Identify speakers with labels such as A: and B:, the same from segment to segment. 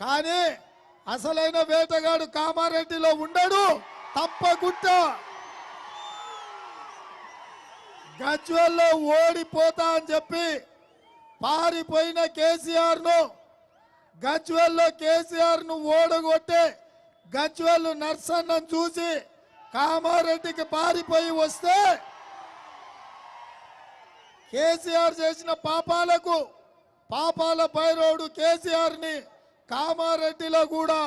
A: కానీ అసలైన వేటగాడు కామారెడ్డిలో ఉండడు తప్పకుండా గజ్వల్లో ఓడిపోతా అని చెప్పి పారిపోయిన కేసీఆర్ను గజ్వల్లో కేసీఆర్ను ఓడగొట్టే గజ్వల్ నర్సన్నను చూసి కామారెడ్డికి పారిపోయి వస్తే కేసీఆర్ చేసిన పాపాలకు పాపాల పైరోడు కేసీఆర్ని కామారెడ్డిలో కూడా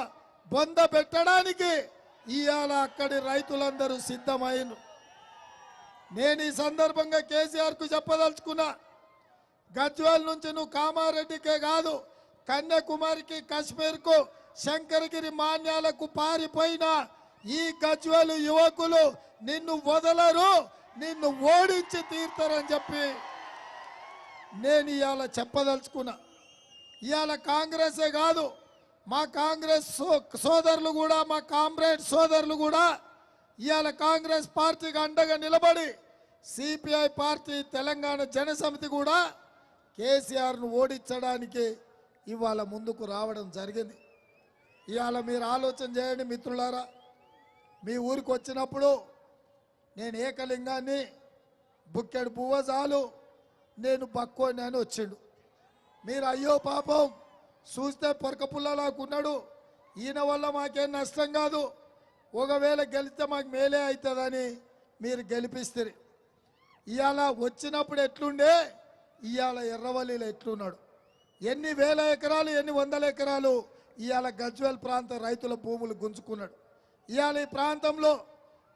A: బొంద పెట్టడానికి ఇవాళ అక్కడి రైతులందరూ సిద్ధమైన నేను ఈ సందర్భంగా కేసీఆర్కు చెప్పదలుచుకున్నా గజ్వాల్ నుంచి నువ్వు కామారెడ్డికే కాదు కన్యాకుమారికి కాశ్మీర్కు శంకరగిరి మాన్యాలకు పారిపోయిన ఈ గజ్వాల్ యువకులు నిన్ను వదలరు నిన్ను ఓడించి తీర్తారని చెప్పి నేను ఇవాళ చెప్పదలుచుకున్నా. ఇవాళ కాంగ్రెసే కాదు మా కాంగ్రెస్ సో- సోదరులు కూడా మా కామ్రేడ్ సోదరులు కూడా ఇవాళ కాంగ్రెస్ పార్టీకి అండగా నిలబడి సిపిఐ పార్టీ తెలంగాణ జనసమితి కూడా కేసీఆర్ను ఓడించడానికి ఇవాళ ముందుకు రావడం జరిగింది. ఇవాళ మీరు ఆలోచన చేయండి మిత్రులారా మీ ఊరికి వచ్చినప్పుడు నేను ఏకలింగాన్ని బుక్కెడు పువ్వ నేను బక్కోని అని వచ్చిండు. మీరు అయ్యో పాపం చూస్తే పొరకపుల్లలాకున్నాడు ఈయన వల్ల మాకేం నష్టం కాదు. ఒకవేళ గెలిస్తే మాకు మేలే అవుతుందని మీరు గెలిపిస్తారు. ఇవాళ వచ్చినప్పుడు ఎట్లుండే? ఇవాళ ఎర్రవల్లిలో ఎట్లున్నాడు? ఎన్ని వేల ఎకరాలు ఎన్ని వందల ఎకరాలు ఇవాళ గజ్వేల్ ప్రాంత రైతుల భూములు గుంజుకున్నాడు. ఇవాళ ఈ ప్రాంతంలో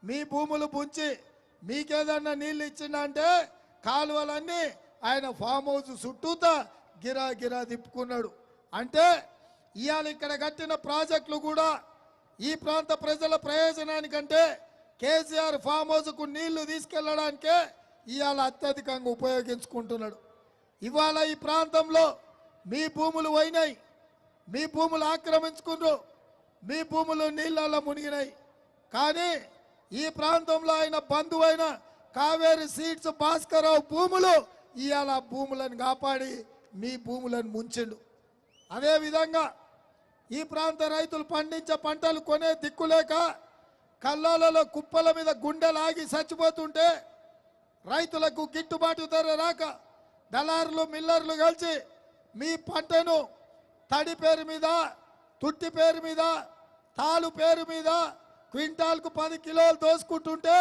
A: మీ భూములు పుంచి మీకేదన్నా నీళ్ళు ఇచ్చిందంటే కాలువలన్నీ ఆయన ఫామ్ హౌస్ చుట్టూతా గిరా గిరా తిప్పుకున్నాడు. అంటే ఇవాళ ఇక్కడ కట్టిన ప్రాజెక్టులు కూడా ఈ ప్రాంత ప్రజల ప్రయోజనానికంటే కేసీఆర్ ఫామ్ హౌస్కు నీళ్ళు తీసుకెళ్ళడానికే ఇవాళ అత్యధికంగా ఉపయోగించుకుంటున్నాడు. ఇవాళ ఈ ప్రాంతంలో మీ భూములు పోయినాయి. మీ భూములు ఆక్రమించుకున్నారు మీ భూములు నీళ్ళల్లో మునిగినాయి. కానీ ఈ ప్రాంతంలో ఆయన బంధువైన కావేరి సీడ్స్ భాస్కరరావు భూములు ఇవాళ భూములను కాపాడి మీ భూములను ముంచిండు. అదేవిధంగా ఈ ప్రాంత రైతులు పండించే పంటలు కొనే దిక్కులేక కల్లాలలో కుప్పల మీద గుండెలాగి చచ్చిపోతుంటే రైతులకు గిట్టుబాటు ధర రాక దళారులు మిల్లర్లు కలిసి మీ పంటను తడి పేరు మీద తుట్టి పేరు మీద తాలు పేరు మీద క్వింటాల్కు పది కిలోలు దోసుకుంటుంటే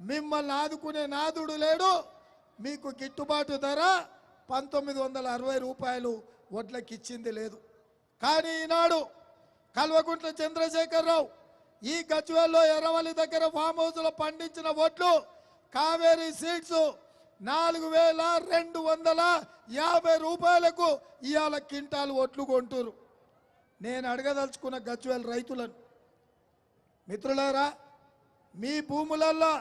A: మిమ్మల్ని ఆదుకునే నాదుడు లేడు. మీకు గిట్టుబాటు ధర పంతొమ్మిది వందల అరవై రూపాయలు వడ్లకి ఇచ్చింది లేదు. కానీ ఈనాడు కల్వకుంట్ల చంద్రశేఖరరావు ఈ గజ్వేల్లో ఎర్రవల్లి దగ్గర ఫామ్ హౌస్లో పండించిన వడ్లు కావేరీ సీడ్స్ నాలుగు వేల రెండు వందల యాభై రూపాయలకు ఇవాళ క్వింటాలు ఒట్లు కొంటురు నేను అడగదలుచుకున్న గజ్వేల్ రైతులను మిత్రులారా మీ భూములల్లో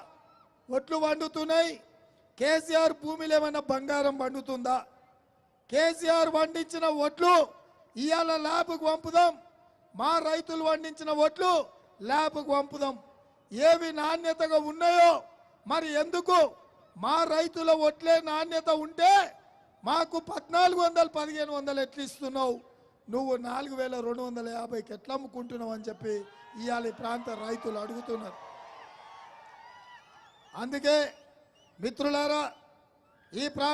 A: ఒట్లు వండుతున్నాయి కేసీఆర్ భూమిలో ఏమైనా బంగారం పండుతుందా? కేసీఆర్ పండించిన ఒట్లు ఇవాళ ల్యాబ్కు పంపుదాం. మా రైతులు పండించిన ఒట్లు ల్యాబ్కు పంపుదాం. ఏవి నాణ్యతగా ఉన్నాయో మరి ఎందుకు? మా రైతుల ఒట్లే నాణ్యత ఉంటే మాకు పద్నాలుగు వందలు పదిహేను వందలు ఎట్లు ఇస్తున్నావు? నువ్వు నాలుగు వేల రెండు వందల యాభైకి ఎట్లా అమ్ముకుంటున్నావు అని చెప్పి ఇవాళ ఈ ప్రాంత రైతులు అడుగుతున్నారు. అందుకే మిత్రులారా ఈ ప్రాంత